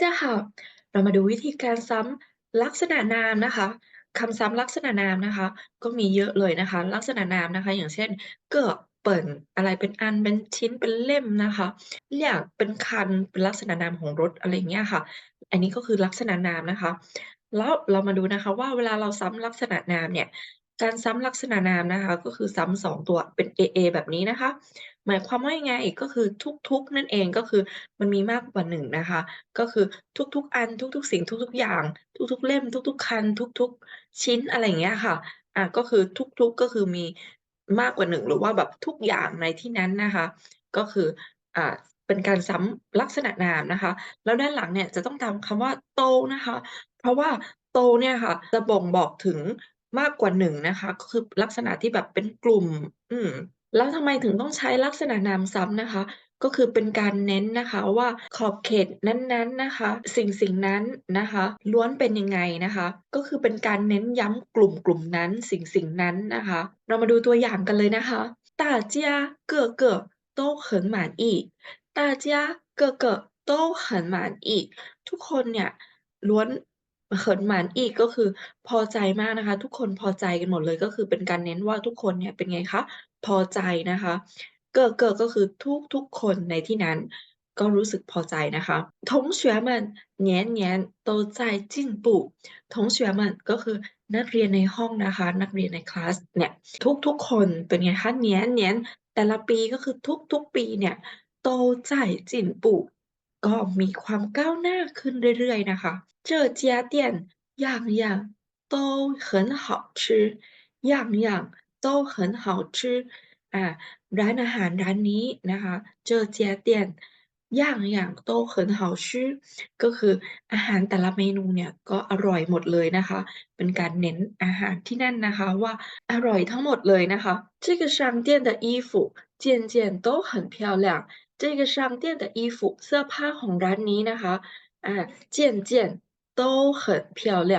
家好เรามาดูวิธีการซ้ำลักษณะนามนะคะคำซ้ำลักษณะนามนะคะ ก็มีเยอะเลยนะคะ ลักษณะนามนะคะ อย่างเช่นเก้อเปิ่นอะไรเป็นอันเป็นชิ้นเป็นเล่มนะคะเรียกเป็นคันเป็นลักษณะนามของรถอะไรอย่างเงี้ยค่ะ อันนี้ก็คือลักษณะนามนะคะ แล้วเรามาดูนะคะว่าเวลาเราซ้ำลักษณะนามเนี่ยการซ้ำลักษณะนามนะคะ ก็คือซ้ำสองตัวเป็น AA แบบนี้นะคะ หมายความว่ายังไง?ก็คือทุกๆ นั่นเองก็คือมันมีมากกว่า1นะคะ ก็คือทุกๆ อันทุกๆ สิ่งทุกๆ อย่าง ทุกๆ เล่ม ทุก ๆ คัน ทุกๆ ชิ้นอะไรอย่างเงี้ยค่ะอ่าก็คือทุกๆก็คือมีมากกว่า1หรือว่าแบบทุกอย่างในที่นั้นนะคะ ก็คืออ่าเป็นการซ้ำลักษณะนามนะคะ แล้วด้านหลังเนี่ยจะต้องตามคำว่าโตนะคะ เพราะว่าโตเนี่ยค่ะจะบ่งบอกถึงมากกว่า1นะคะ ก็คือลักษณะที่แบบเป็นกลุ่ม อืม แล้วทำไมถึงต้องใช้ลักษณะนามซ้ำนะคะ ก็คือเป็นการเน้นนะคะว่าขอบเขตนั้น ๆ นะคะ สิ่ง ๆ นั้นนะคะ ล้วนเป็นยังไงนะคะ ก็คือเป็นการเน้นย้ำกลุ่ม ๆ นั้น สิ่ง ๆ นั้นนะคะ เรามาดูตัวอย่างกันเลยนะคะ大家个个都很满意大家个个都很满意ทุกคนเนี่ยล้วน 很满意ก็คือพอใจมากนะคะ ทุกคนพอใจกันหมดเลย ก็คือเป็นการเน้นว่าทุกคนเนี่ยเป็นไงคะ พอใจนะคะ个个ก็คือทุก ๆ คนในที่นั้นก็รู้สึกพอใจนะคะ同学们年年都在进步同学们ก็คือนักเรียนในห้องนะคะ นักเรียนในคลาสเนี่ย ทุก ๆ คนเป็นไงคะ年年แต่ละปีก็คือทุก ๆ ปีเนี่ย都在进步 ก็มีความก้าวหน้าขึ้นเรื่อย ๆ นะคะ这家店样样都很好吃样样都很好吃อา ร้านอาหารร้านนี้นะคะ这家店样样都很好吃ก็คืออาหารแต่ละเมนูเนี่ยก็อร่อยหมดเลยนะคะ เป็นการเน้นอาหารที่นั่นนะคะว่าอร่อยทั้งหมดเลยนะคะ这个商店的衣服件件都很漂亮 这个商店的衣服เสื้อผ้าของร้านนี้นะคะ อา 件件都很漂亮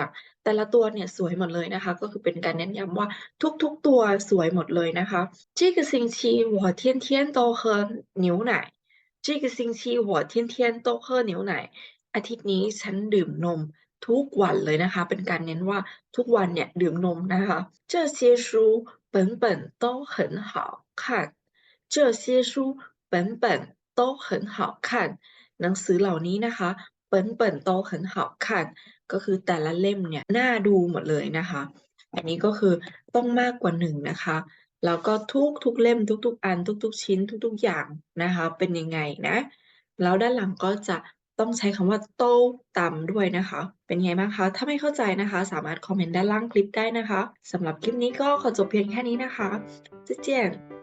แต่ละตัวเนี่ยสวยหมดเลยนะคะ ก็คือเป็นการเน้นย้ำว่าทุก ๆ ตัวสวยหมดเลยนะคะ这个星期我天天都喝牛奶这个星期我天天都喝牛奶อาทิตย์นี้ฉันดื่มนมทุกวันเลยนะคะ เป็นการเน้นว่าทุกวันเนี่ยดื่มนมนะคะ这些书本本都很好看这些书 本本都很好看หนังสือเหล่านี้นะคะ本本都很好看ก็คือแต่ละเล่มเนี่ยน่าดูหมดเลยนะคะ อันนี้ก็คือต้องมากกว่า 1 นะคะ แล้วก็ทุก ๆ เล่ม ทุก ๆ อัน ทุก ๆ ชิ้น ทุก ๆ อย่างนะคะ เป็นยังไงนะ แล้วด้านหลังก็จะต้องใช้คำว่าโต้ตามด้วยนะคะ เป็นไงบ้างคะ ถ้าไม่เข้าใจนะคะ สามารถคอมเมนต์ด้านล่างคลิปได้นะคะ สำหรับคลิปนี้ก็ขอจบเพียงแค่นี้นะคะ再见